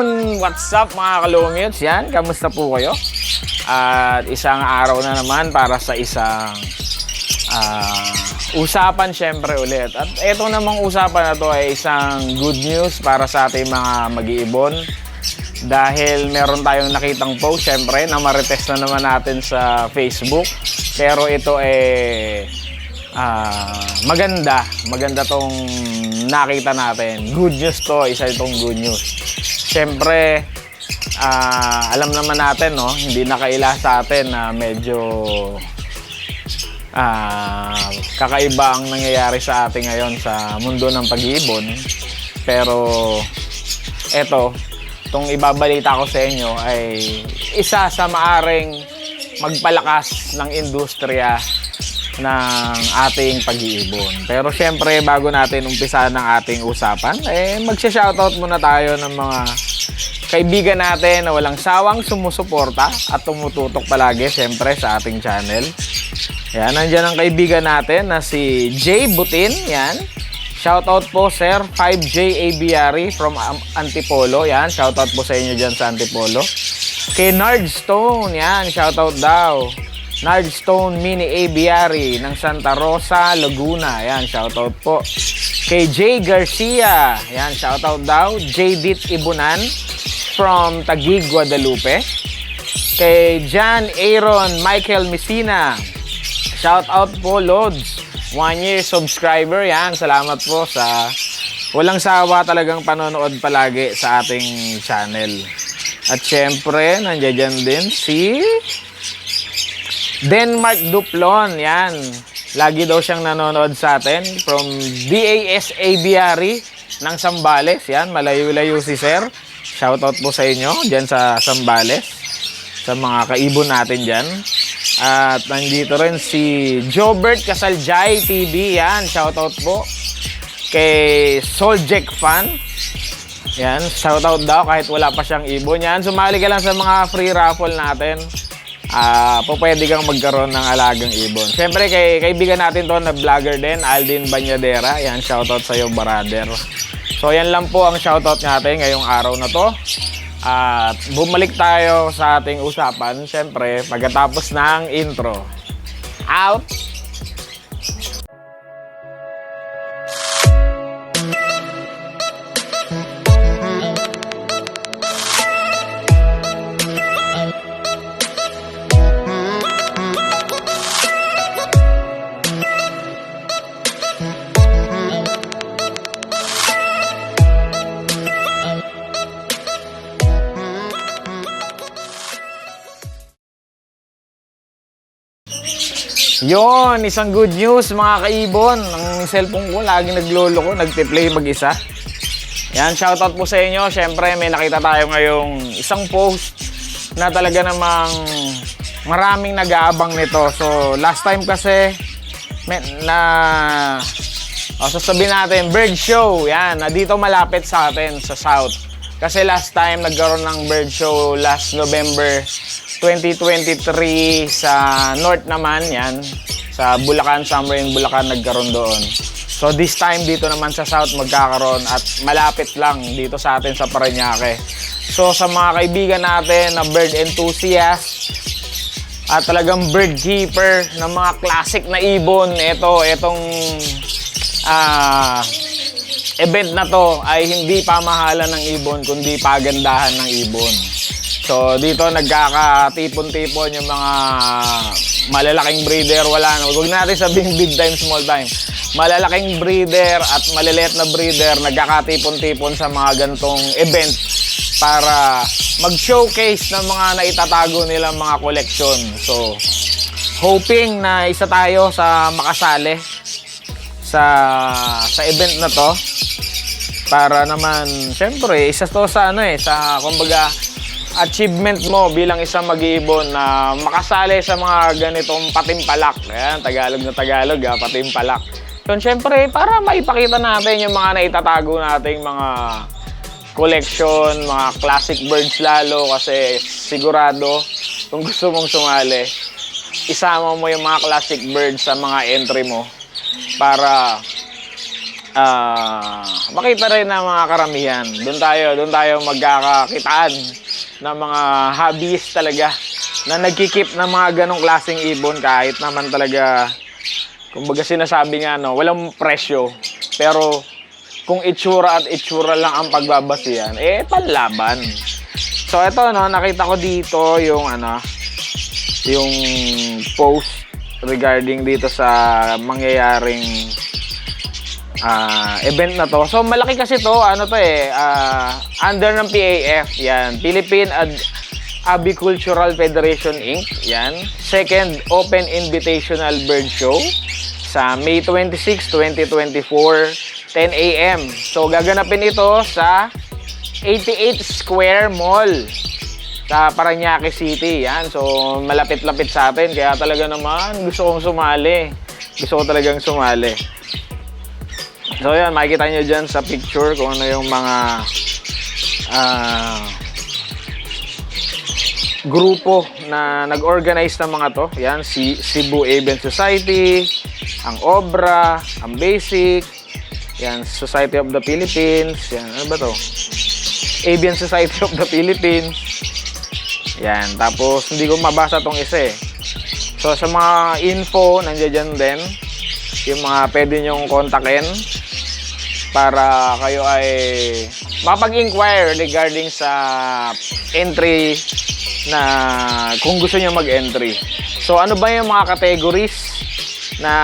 Yon! What's up mga kalungits? Yan, kamusta po kayo? At isang araw na naman para sa isang ah, usapan syempre ulit. At ito namang usapan na to ay isang good news para sa ating mga mag-iibon. Dahil meron tayong nakitang post syempre na marites na naman natin sa Facebook. Pero ito eh ah, maganda. Maganda tong nakita natin. Good news to, isa itong good news. Siyempre, ah, alam naman natin, no, hindi nakaila sa atin na medyo ah, kakaiba ang nangyayari sa atin ngayon sa mundo ng pag-iibon. Pero, eto, itong ibabalita ko sa inyo ay isa sa maaring magpalakas ng industriya ng ating pag-iibon. Pero syempre, bago natin umpisa ng ating usapan, eh, magsha-shoutout muna tayo ng mga kaibigan natin na walang sawang sumusuporta at tumututok palagi syempre sa ating channel. Yan, nandiyan ang kaibigan natin na si Jay Butin. Yan. Shoutout po, sir. 5J Aviary from Antipolo. Yan, shoutout po sa inyo dyan sa Antipolo. Kay Nard. Yan, shoutout daw. Nard Stone Mini Aviary ng Santa Rosa, Laguna. Yan, shoutout po. Kay Jay Garcia. Yan, shoutout daw. J. Dit Ibunan from Taguig, Guadalupe. Kay John Aaron Michael Messina. Shout out po, Lods. One year subscriber. Yan, salamat po sa walang sawa talagang panonood palagi sa ating channel. At syempre, nandiyan din si Denmark Duplon. Yan. Lagi daw siyang nanonood sa atin from DAS Aviary ng Sambales. Yan, malayo-layo si Sir. Shoutout po sa inyo dyan sa Sambales sa mga kaibon natin dyan. At nandito rin si Jobert Casaljay TV. Yan, shoutout po. Kay Soljek Fan. Yan, shoutout daw kahit wala pa siyang ibon. Yan, sumali ka lang sa mga free raffle natin. Ah, po pwede kang magkaroon ng alagang ibon. Siyempre, kay kaibigan natin to na vlogger din, Aldin Banyadera. Yan, shoutout sa iyo, brother. So, yan lang po ang shoutout natin ngayong araw na to. At bumalik tayo sa ating usapan, syempre, pagkatapos ng intro. Out! Yon, isang good news mga kaibon. Ang cellphone ko lagi naglolo ko, nagpe-play mag-isa. Yan, shoutout po sa inyo. Siyempre, may nakita tayo ngayong isang post na talaga namang maraming nag-aabang nito. So, last time kasi may, na o, sasabihin natin, bird show. Yan, na dito malapit sa atin, sa south. Kasi last time, nagkaroon ng bird show last November 2023 sa north naman, yan. Sa Bulacan, somewhere in Bulacan, nagkaroon doon. So this time, dito naman sa south magkakaroon at malapit lang dito sa atin sa Parañaque. So sa mga kaibigan natin na bird enthusiast, at talagang bird keeper ng mga classic na ibon. Ito, itong ah, event na to ay hindi pamahalan ng ibon, kundi pagandahan ng ibon. So, dito nagkakatipon-tipon yung mga malalaking breeder. Wala na. Huwag natin sabihin big time, small time. Malalaking breeder at maliliit na breeder nagkakatipon-tipon sa mga gantong event para mag-showcase ng mga naitatago nilang mga collection. So, hoping na isa tayo sa makasali sa sa event na to para naman syempre isa to sa ano eh sa kumbaga achievement mo bilang isang mag-iibon na makasali sa mga ganitong patimpalak. Ayan, Tagalog na Tagalog, ha, patimpalak. Yun, syempre, para maipakita natin yung mga naitatago nating mga collection, mga classic birds lalo kasi sigurado kung gusto mong sumali, isama mo yung mga classic birds sa mga entry mo para ah, makita rin ng mga karamihan. Doon tayo, doon tayo magkakakitaan ng mga hobbies talaga na nagkikip ng mga ganong klaseng ibon kahit naman talaga kumbaga sinasabi nga no, walang presyo. Pero kung itsura at itsura lang ang pagbabasihan, eh panlaban. So ito no, nakita ko dito yung ano, yung post regarding dito sa mangyayaring ah, event na to. So malaki kasi to, ano to eh, ah, under ng PAF, yan, Philippine Ad- Avicultural Federation Inc. Yan. Second Open Invitational Bird Show sa May 26, 2024, 10 a.m. So gaganapin ito sa 88 Square Mall sa Paranaque City. Yan. So, malapit-lapit sa atin. Kaya talaga naman, gusto kong sumali. Gusto ko talagang sumali. So, yan. Makikita nyo dyan sa picture kung ano yung mga ah, grupo na nag-organize ng mga to. Yan, si Cebu Avian Society, ang OBRA, ang BASIC, yan, Society of the Philippines, yan, ano ba to? Avian Society of the Philippines, yan, tapos hindi ko mabasa tong isa eh. So sa mga info, nandiyan dyan din, yung mga pwede nyong kontakin para kayo ay makapag-inquire regarding sa entry na kung gusto nyo mag-entry. So ano ba yung mga categories na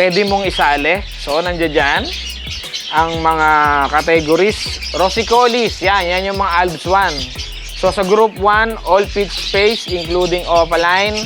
pwede mong isali? So nandiyan dyan ang mga categories. Rosicolis, yan, yan yung mga Alps 1. So sa group 1, all pitch space including opaline.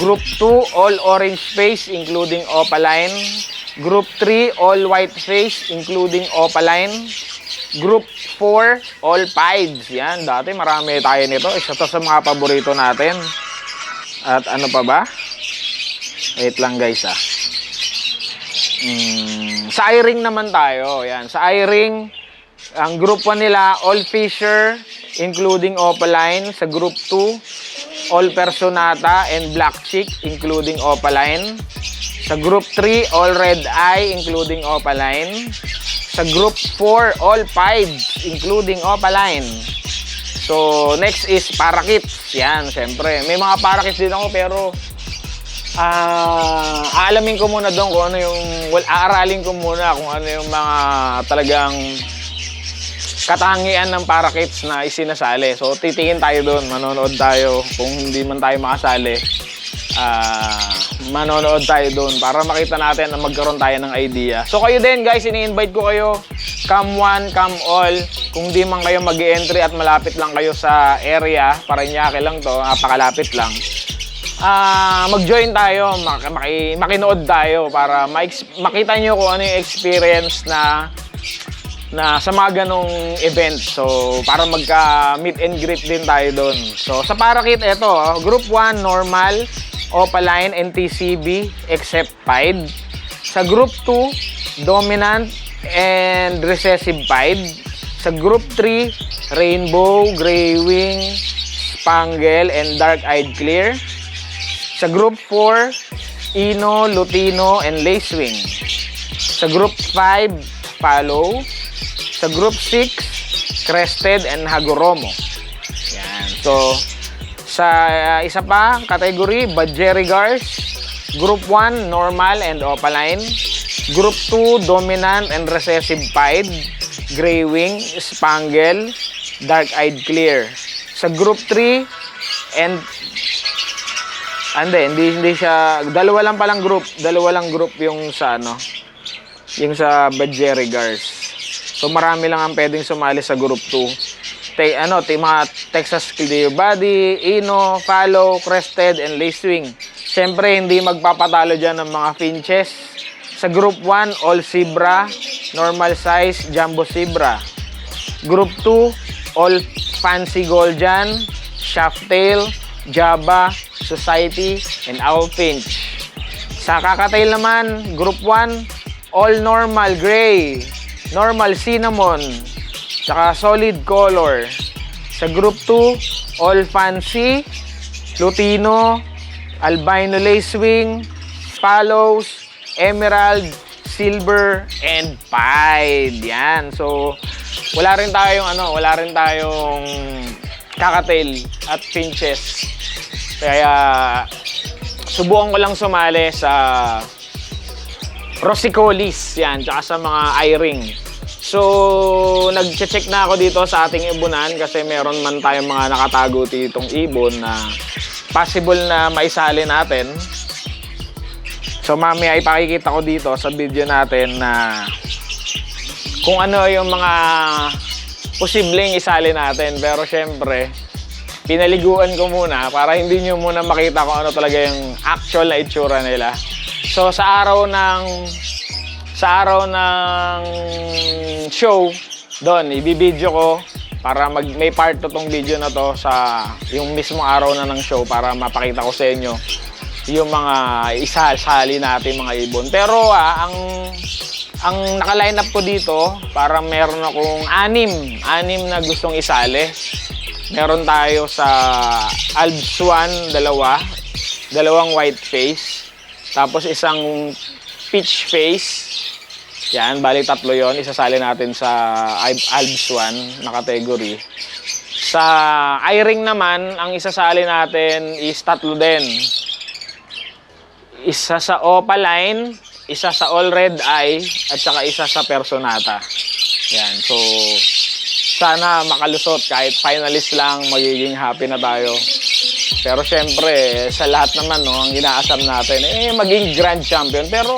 Group 2, all orange face including opaline. Group 3, all white face including opaline. Group 4, all pieds. Yan, dati marami tayo nito. Isa to sa mga paborito natin. At ano pa ba? Wait lang guys ah. Mm, sa iRing naman tayo. Yan, sa iRing, ang group 1 nila, all fisher, including opaline. Sa group 2, all personata and black chick, including opaline. Sa group 3, all red eye, including opaline. Sa group 4, all pieds, including opaline. So, next is parakits. Yan, syempre. May mga parakits din ako, pero ah aalamin ko muna doon kung ano yung, well, aaralin ko muna kung ano yung mga talagang katangian ng parakits na isinasali. So, titingin tayo doon, manonood tayo. Kung hindi man tayo makasali, ah manonood tayo doon para makita natin na magkaroon tayo ng idea. So, kayo din guys, ini-invite ko kayo. Come one, come all. Kung di man kayo mag entry at malapit lang kayo sa area, para Parañaque lang to, napakalapit lang. Ah, mag-join tayo, mak- maki- makinood tayo para ma- makita nyo kung ano yung experience na na sa mga ganong event. So, para magka meet and greet din tayo doon. So, sa Parakit, ito, Group 1, normal, opaline, and TCB, except pied. Sa Group 2, dominant and recessive pied. Sa Group 3, rainbow, gray wing, spangle, and dark-eyed clear. Sa Group 4, Ino, Lutino, and Lacewing. Sa Group 5, Follow. Sa Group 6, Crested and Hagoromo. Yan. So, sa uh, isa pa, category, Budgerigars. Group 1, Normal and Opaline. Group 2, Dominant and Recessive Pied. Gray Wing, Spangle, Dark-Eyed Clear. Sa Group 3, and Ah, hindi, hindi, siya, dalawa lang palang group, dalawa lang group yung sa ano, yung sa Budgerigars. So marami lang ang pwedeng sumali sa group 2. Te, ano, te, mga Texas Clear Body, Ino, Follow, Crested, and Lacewing. Siyempre, hindi magpapatalo dyan ng mga finches. Sa group 1, all zebra, normal size, jumbo zebra. Group 2, all fancy goljan, shaft tail, java, society, and owl finch. Sa kakatail naman, group 1, all normal gray, normal cinnamon, tsaka solid color. Sa group 2, all fancy, lutino, albino lacewing, follows, emerald, silver, and pied. Yan. So, wala rin tayong ano, wala rin tayong kakatail at pinches. Kaya, subukan ko lang sumali sa Rosicolis, yan, tsaka sa mga eye-ring. So, nag-check na ako dito sa ating ibunan kasi meron man tayong mga nakatago ditong ibon na possible na maisali natin. So, mamaya ipakikita ko dito sa video natin na kung ano yung mga posibleng isali natin. Pero syempre, pinaliguan ko muna para hindi nyo muna makita kung ano talaga yung actual na itsura nila. So sa araw ng sa araw ng show, doon ibibideo ko para mag may part to tong video na to sa yung mismong araw na ng show para mapakita ko sa inyo yung mga isasali natin mga ibon. Pero ah, ang ang naka-line up ko dito, para meron akong anim, anim na gustong isali. Meron tayo sa Alps 1, dalawa, dalawang white face, tapos isang peach face. Yan, bali tatlo yon isasali natin sa Al- Alps 1 na category. Sa I-ring naman, ang isasali natin is tatlo din. Isa sa Opaline, isa sa All Red Eye, at saka isa sa Personata. Yan, so sana makalusot kahit finalist lang, magiging happy na tayo. Pero syempre, sa lahat naman, no, ang inaasam natin, eh, maging grand champion. Pero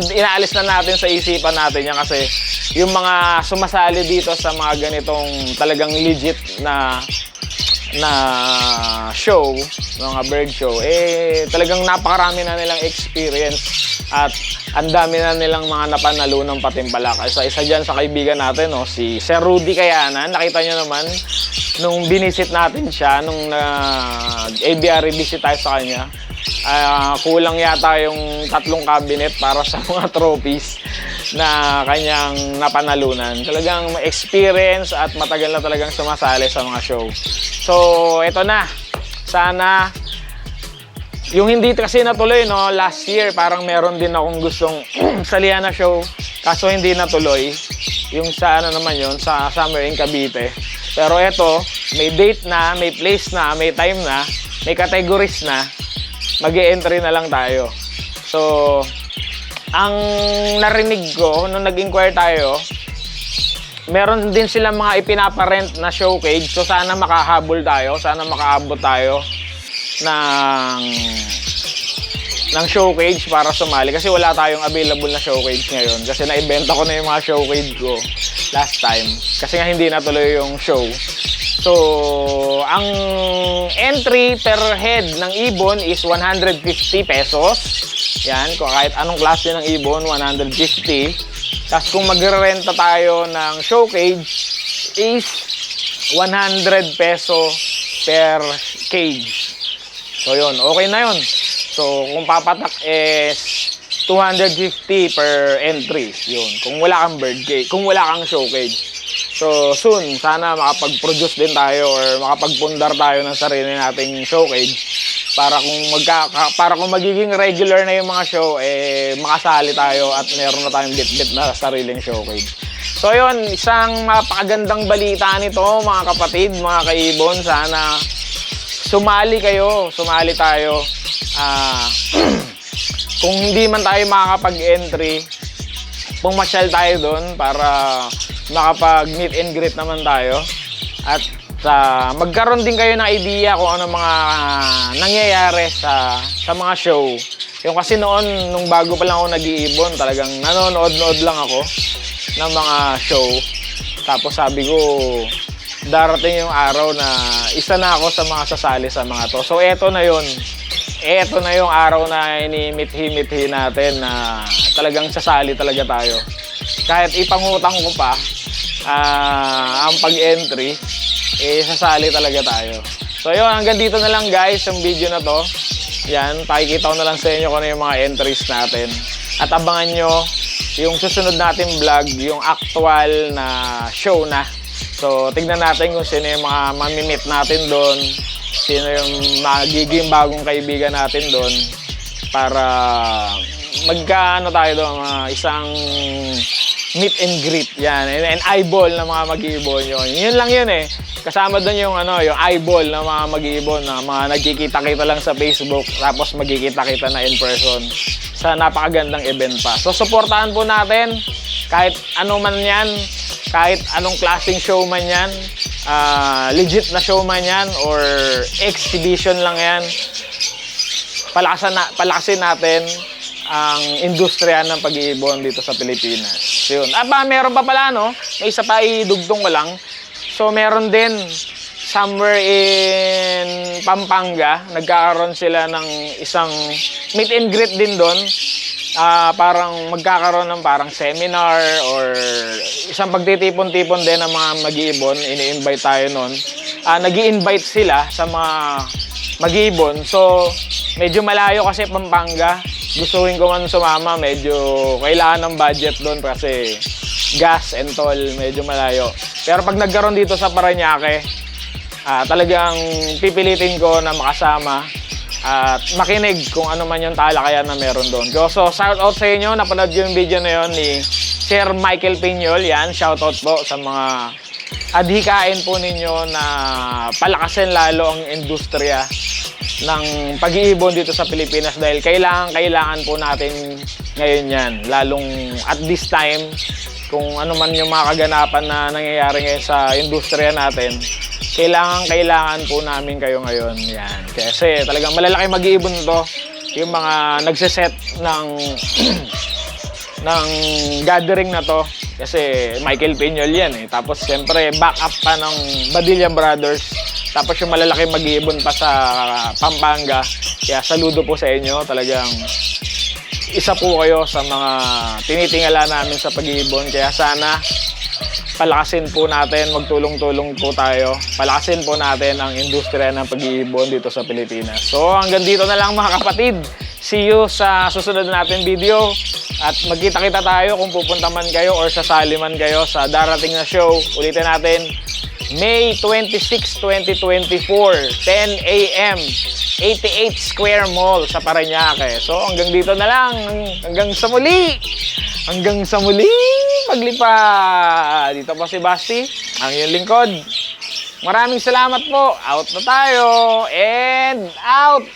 inaalis na natin sa isipan natin yan kasi yung mga sumasali dito sa mga ganitong talagang legit na na show, mga bird show, eh talagang napakarami na nilang experience at ang dami na nilang mga napanalo ng patimpalak. Isa, isa dyan sa kaibigan natin, no, si Sir Rudy Kayanan. Nakita nyo naman, nung binisit natin siya, nung uh, ABR visit tayo sa kanya, ah, kulang yata yung tatlong cabinet para sa mga trophies na kanyang napanalunan. Talagang experience at matagal na talagang sumasali sa mga show. So, ito na. Sana yung hindi kasi natuloy, no, last year, parang meron din akong gustong salihan na show. Kaso hindi natuloy. Yung sa ano naman yon sa Summer in Cavite. Pero eto, may date na, may place na, may time na, may categories na. mag entry na lang tayo. So, ang narinig ko, nung nag-inquire tayo, meron din silang mga ipinaparent na showcase. So, sana makahabol tayo, sana makaabot tayo ng ng showcase para sumali kasi wala tayong available na showcase ngayon kasi naibenta ko na yung mga showcase ko last time. Kasi nga hindi natuloy yung show. So ang entry per head ng ibon is 150 pesos. Yan kung kahit anong klase ng ibon 150 tapos kung magre-renta tayo ng showcase is 100 peso per cage. So yun, okay na yun. So kung papatak is 250 per entry. Yun, kung wala kang bird cage, kung wala kang show cage. So soon, sana makapag-produce din tayo or makapagpundar tayo ng sarili nating show cage para kung magka, para kung magiging regular na yung mga show eh makasali tayo at meron na tayong bit-bit na sariling show cage. So yun, isang mapakagandang balita nito mga kapatid, mga kaibon. Sana sumali kayo, sumali tayo. Ah, kung hindi man tayo makakapag-entry, pumasyal tayo doon para makapag-meet and greet naman tayo. At sa magkaroon din kayo ng idea kung ano mga nangyayari sa sa mga show. Yung kasi noon, nung bago pa lang ako nag-iibon, talagang nanonood-nood lang ako ng mga show. Tapos sabi ko, darating yung araw na isa na ako sa mga sasali sa mga to. So eto na yun. Eto na yung araw na inimithi-mithi natin na talagang sasali talaga tayo. Kahit ipangutang ko pa ah, ang pag-entry, eh sasali talaga tayo. So yun, hanggang dito na lang guys yung video na to. Yan, pakikita ko na lang sa inyo kung ano yung mga entries natin. At abangan nyo yung susunod natin vlog, yung actual na show na So, tignan natin kung sino yung mga mamimit natin doon, sino yung magiging bagong kaibigan natin doon para magka ano tayo doon, mga isang meet and greet yan. And, and eyeball na mga mag-iibon yun. Yun lang yun eh. Kasama doon yung ano yung eyeball na mga mag-iibon na mga nagkikita-kita lang sa Facebook tapos magkikita-kita na in person sa napakagandang event pa. So supportahan po natin kahit ano man yan kahit anong klaseng show man yan ah, legit na show man yan or exhibition lang yan palakasan na, palakasin natin ang industriya ng pag-iibon dito sa Pilipinas. So, yun. Ah, ba, meron pa pala, no? May isa pa idugtong ko lang. So, meron din somewhere in Pampanga, nagkakaroon sila ng isang meet and greet din doon. Ah, parang magkakaroon ng parang seminar or isang pagtitipon-tipon din ng mga mag-iibon. Ini-invite tayo noon. Ah, nag invite sila sa mga mag-iibon. So, medyo malayo kasi Pampanga. Gustuhin ko man sumama, medyo kailangan ng budget doon kasi gas and toll, medyo malayo. Pero pag nagkaroon dito sa Paranaque, ah, talagang pipilitin ko na makasama at makinig kung ano man yung talakayan na meron doon. So, shout out sa inyo, napanood yung video na yon ni Sir Michael Piñol. Yan, shout out po sa mga adhikain po ninyo na palakasin lalo ang industriya ng pag-iibon dito sa Pilipinas dahil kailangan kailangan po natin ngayon yan lalong at this time kung ano man yung mga kaganapan na nangyayari ngayon sa industriya natin kailangan kailangan po namin kayo ngayon yan kasi talagang malalaki mag-iibon to yung mga nagseset ng ng gathering na to kasi Michael Piñol yan eh. Tapos siyempre backup pa ng Badilla Brothers. Tapos yung malalaki mag-iibon pa sa Pampanga. Kaya saludo po sa inyo. Talagang isa po kayo sa mga tinitingala namin sa pag-iibon. Kaya sana palakasin po natin, magtulong-tulong po tayo. Palakasin po natin ang industriya ng pag-iibon dito sa Pilipinas. So hanggang dito na lang mga kapatid. See you sa susunod natin video. At magkita-kita tayo kung pupunta man kayo or sasali man kayo sa darating na show. Ulitin natin, May 26, 2024, 10 a.m. 88 Square Mall sa Parañaque. So hanggang dito na lang. Hanggang sa muli. Hanggang sa muli. Paglipa. Dito po si Basti, ang iyong lingkod. Maraming salamat po. Out na tayo. And out.